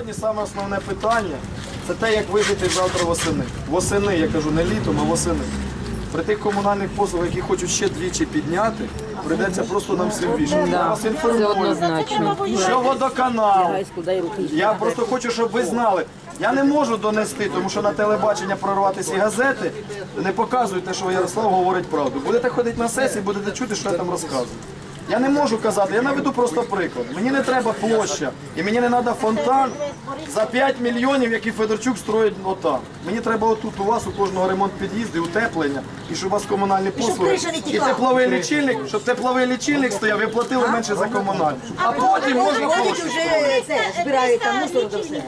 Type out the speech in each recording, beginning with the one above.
сьогодні саме основне питання це те, як вижити завтра восени. Восени, я кажу, не літом, а восени. При тих комунальних послугах, які хочуть ще двічі підняти, прийдеться просто нам всім вішати. Я вас інформую, що водоканал. Я просто хочу, щоб ви знали. Я не можу донести, тому що на телебачення прорватися і газети не показуйте, що Ярослав говорить правду. Будете ходити на сесії, будете чути, що я там розказую. Я не можу казати, я наведу просто приклад. Мені не треба площа і мені не треба фонтан за 5 мільйонів, які Федорчук строїть отам. Мені треба отут у вас у кожного ремонт під'їзду, утеплення, і щоб у вас комунальні послуги. криша не І текла. тепловий лічильник, щоб тепловий лічильник стояв і платили менше за комунальні. А потім можна Ходять площу. вже це, збирають там мусор до все.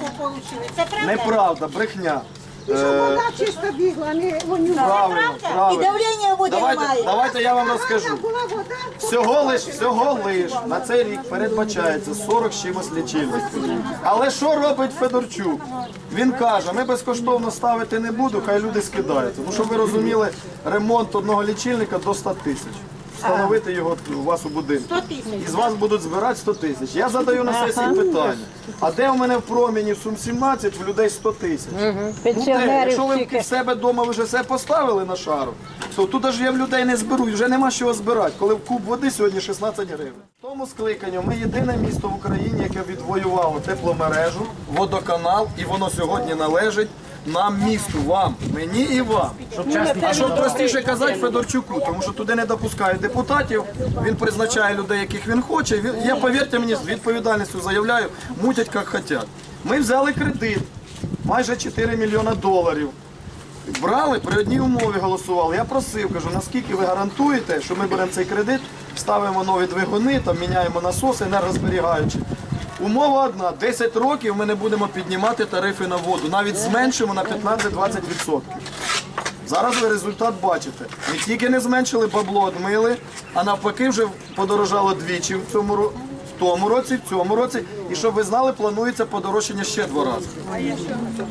Це правда? Неправда, брехня. І щоб вода чисто бігла, а не вонювала. Правильно, І правильно. давлення в воді Давайте, немає. давайте я вам розкажу. Була вода, Всього лиш, всього лиш на цей рік передбачається 40 з чимось лічильників. Але що робить Федорчук? Він каже, ми безкоштовно ставити не буду, хай люди скидаються. Ну, щоб ви розуміли, ремонт одного лічильника до 100 тисяч. Встановити його у вас у будинку. 100 тисяч. І з вас будуть збирати 100 тисяч. Я задаю на сесії питання. А де у мене в проміні в Сум 17 в людей 100 тисяч? Ну, де? Пенсіонерів Якщо ви тільки. в себе вдома вже все поставили на шару, то тут ж я в людей не зберу, і вже нема з чого збирати, коли в куб води сьогодні 16 гривень. В тому скликанню ми єдине місто в Україні, яке відвоювало тепломережу, водоканал, і воно сьогодні належить нам місту, вам, мені і вам. А щоб простіше казати Федорчуку, тому що туди не допускають депутатів, він призначає людей, яких він хоче. Він- Я повірте мені, з відповідальністю заявляю, мутять як хочуть. Ми взяли кредит майже 4 мільйона доларів. Брали при одній умові голосували. Я просив, кажу, наскільки ви гарантуєте, що ми беремо цей кредит, ставимо нові двигуни, там міняємо насоси енергозберігаючі. Умова одна: 10 років ми не будемо піднімати тарифи на воду, навіть зменшимо на 15-20%. Зараз ви результат бачите. Ми тільки не зменшили бабло, одмили, а навпаки вже подорожало двічі в цьому в тому році, в цьому році. І щоб ви знали, планується подорожчання ще два рази.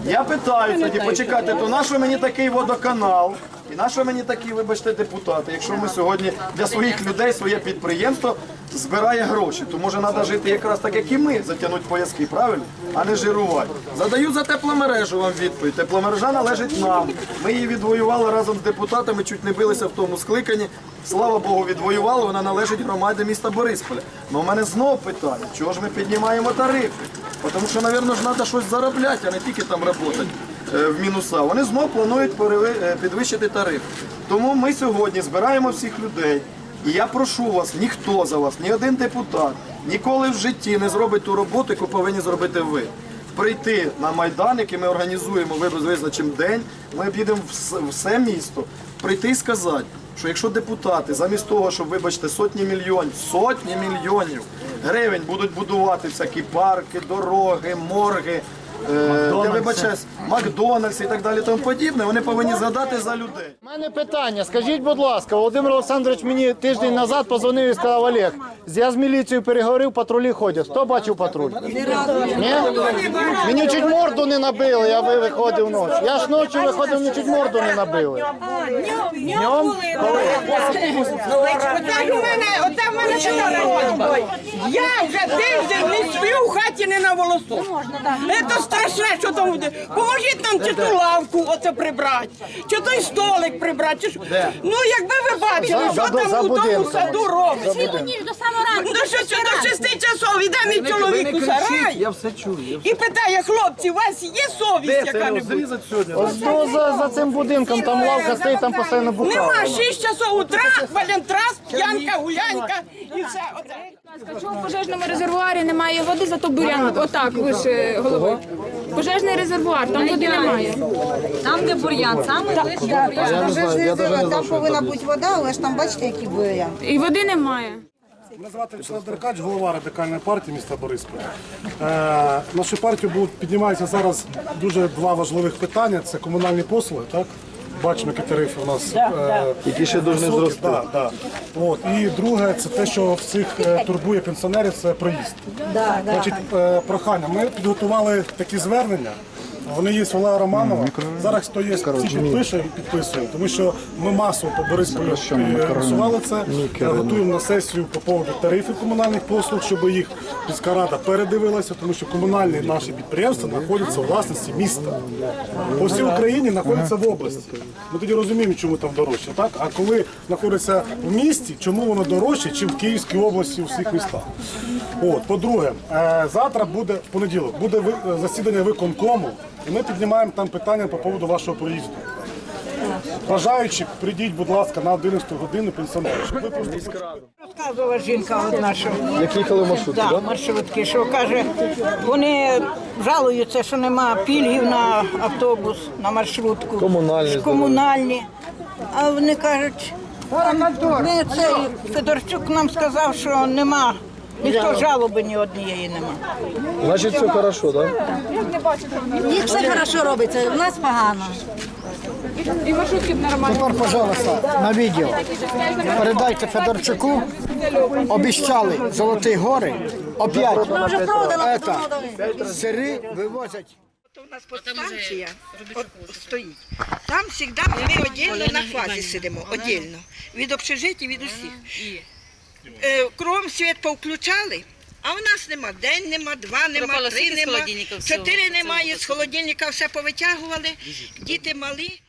Я питаю тоді, почекайте, то на що мені такий водоканал? І на що мені такі, вибачте, депутати, якщо ми сьогодні для своїх людей своє підприємство збирає гроші, то може треба жити якраз так, як і ми, затягнути пояски, правильно? А не жирувати. Задаю за тепломережу вам відповідь. Тепломережа належить нам. Ми її відвоювали разом з депутатами, чуть не билися в тому скликанні. Слава Богу, відвоювали, вона належить громаді міста Борисполя. Ну у мене знов питання, чого ж ми піднімаємо тарифи? Тому що, мабуть, треба щось заробляти, а не тільки там працювати в мінуса. Вони знов планують е, підвищити тариф. Тому ми сьогодні збираємо всіх людей. І я прошу вас, ніхто за вас, ні один депутат ніколи в житті не зробить ту роботу, яку повинні зробити ви. Прийти на Майдан, який ми організуємо, ви визначимо день, ми об'їдемо вс- все місто, прийти і сказати, що якщо депутати замість того, щоб, вибачте, сотні мільйонів, сотні мільйонів гривень будуть будувати всякі парки, дороги, морги, е, де Макдональдс і так далі, тому подібне, вони повинні згадати за людей. У мене питання. Скажіть, будь ласка, Володимир Олександрович мені тиждень назад позвонив і сказав Олег, я з міліцією переговорив, патрулі ходять. Хто бачив патруль? Ні? Мені чуть морду не набили, я ви- виходив ночі. Я ж ночі виходив, мені чуть морду не набили. Днем? Коли? Отак у мене, отак у мене ще народу. Я вже тиждень не сплю в хаті не на волосу. Це страшне, що там буде. Поможіть нам чи ту лавку оце прибрати, чи той столик прибрати. Чи... що. Ну, якби ви бачили, що там у тому саду робить. Ніж до самого ранку. До шести, до шести часов іде мій чоловік у сарай все чую. і питає, хлопці, у вас є совість яка-небудь? Сьогодні. Ось то за, за цим будинком, там лавка стоїть, там постійно бухає. Нема 6 часов утра, валентрас, п'янка, гулянка і все. Оце. Чому в пожежному резервуарі немає води, зато бурян отак вище голови. Пожежний резервуар, там води немає. Там, де бур'ян, саме ближче бур'ян. пожежний резервуар, там повинна бути вода, але ж там бачите, які бурян. І води немає. Мене звати Вячеслав Деркач, голова радикальної партії міста Борисполя. Е, нашу партію піднімаються зараз дуже два важливих питання. Це комунальні послуги, так? Бачимо, які тарифи у нас е, Які ще дуже високі. зрости. Да, да. От. І друге, це те, що всіх е, турбує пенсіонерів, це проїзд. Значить, е, прохання. Ми підготували такі звернення Вони є Олега Романова. Зараз хто є, ці підпише і підписує. Тому що ми масово по Борисполю голосували це. Готуємо на сесію по поводу тарифів комунальних послуг, щоб їх міська рада передивилася, тому що комунальні наші підприємства знаходяться у власності міста. По всій Україні знаходяться в області. Ми тоді розуміємо, чому там дорожче. Так? А коли знаходиться в місті, чому воно дорожче, ніж в Київській області у всіх містах? От, по-друге, е, завтра буде в понеділок, буде е, засідання виконкому, і ми піднімаємо там питання по поводу вашого проїзду. Бажаючи, прийдіть, будь ласка, на 11 годину пенсіонери. щоб ви просто Розказувала жінка одна, що Як їхали маршрутки, да, маршрутки, що каже, вони жалуються, що нема пільгів на автобус, на маршрутку. Комунальні, Комунальні. А вони кажуть, ми цей Федорчук нам сказав, що нема. Ніхто жалоби ні однієї нема. Значить, все хорошо, так? Їх все хорошо робиться, у нас погано. І маршрутки нормально. Тепер, пожалуйста, на відео. Передайте Федорчуку. Обіщали Золоті гори. Опять Ми вже продали, это, сири вивозять. У нас подстанція от, стоїть. Там завжди ми віддільно на фазі сидимо, віддільно. Від общежиття, від усіх. Е, Кром світ повключали, а у нас нема. День, нема, два нема, три нема, чотири немає, з холодильника все повитягували, діти малі.